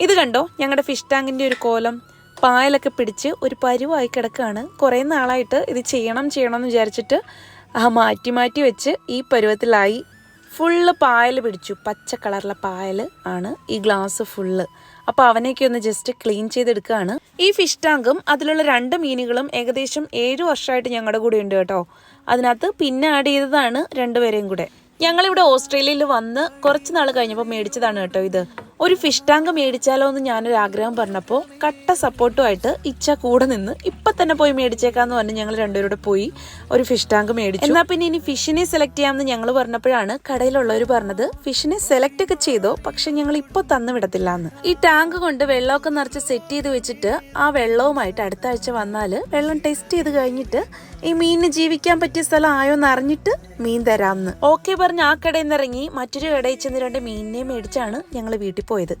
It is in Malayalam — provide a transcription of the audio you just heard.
ഇത് കണ്ടോ? ഞങ്ങളുടെ ഫിഷ് ടാങ്കിന്റെ ഒരു കോലം. പായലൊക്കെ പിടിച്ച് ഒരു പരുവായി കിടക്കുകയാണ് കുറേ നാളായിട്ട് ഇത് ചെയ്യണം ചെയ്യണം എന്ന് വിചാരിച്ചിട്ട് ആ മാറ്റി മാറ്റി വെച്ച് ഈ പരുവത്തിലായി ഫുള്ള് പായൽ പിടിച്ചു. പച്ച കളറിലെ പായൽ ആണ് ഈ ഗ്ലാസ് ഫുള്ള് അപ്പോൾ അവനെയൊക്കെ ഒന്ന് ജസ്റ്റ് ക്ലീൻ ചെയ്തെടുക്കുകയാണ് ഈ ഫിഷ് ടാങ്കും അതിലുള്ള രണ്ട് മീനുകളും ഏകദേശം ഏഴ് വർഷമായിട്ട് ഞങ്ങളുടെ കൂടെ ഉണ്ട് കേട്ടോ. അതിനകത്ത് പിന്നെ ആഡ് ചെയ്തതാണ് രണ്ടുപേരെയും കൂടെ. ഞങ്ങളിവിടെ ഓസ്ട്രേലിയയിൽ വന്ന് കുറച്ച് നാൾ കഴിഞ്ഞപ്പോൾ മേടിച്ചതാണ് കേട്ടോ ഇത്. ഒരു ഫിഷ് ടാങ്ക് മേടിച്ചാലോ എന്ന് ഞാനൊരു ആഗ്രഹം പറഞ്ഞപ്പോൾ കട്ട സപ്പോർട്ടുമായിട്ട് ഇച്ച കൂടെ നിന്ന് ഇപ്പം തന്നെ പോയി മേടിച്ചേക്കാന്ന് പറഞ്ഞ് ഞങ്ങൾ രണ്ടുപേരുടെ പോയി ഒരു ഫിഷ് ടാങ്ക് മേടിച്ചു. എന്നാൽ പിന്നെ ഇനി ഫിഷിനെ സെലക്ട് ചെയ്യാമെന്ന് ഞങ്ങൾ പറഞ്ഞപ്പോഴാണ് കടയിലുള്ളവർ പറഞ്ഞത് ഫിഷിനെ സെലക്ട് ഒക്കെ ചെയ്തോ പക്ഷെ ഞങ്ങൾ ഇപ്പോൾ തന്നു വിടത്തില്ല എന്ന് ഈ ടാങ്ക് കൊണ്ട് വെള്ളമൊക്കെ നിറച്ച് സെറ്റ് ചെയ്ത് വെച്ചിട്ട് ആ വെള്ളവുമായിട്ട് അടുത്ത ആഴ്ച വന്നാൽ വെള്ളം ടെസ്റ്റ് ചെയ്ത് കഴിഞ്ഞിട്ട് ഈ മീനിന് ജീവിക്കാൻ പറ്റിയ സ്ഥലം ആയോ എന്ന് അറിഞ്ഞിട്ട് മീൻ തരാമെന്ന് ഓക്കെ പറഞ്ഞ് ആ കടയിൽ നിന്ന് ഇറങ്ങി മറ്റൊരു കടയിൽ ചെന്ന് രണ്ട് മീനിനെ മേടിച്ചാണ് ഞങ്ങൾ വീട്ടിൽ പോയത്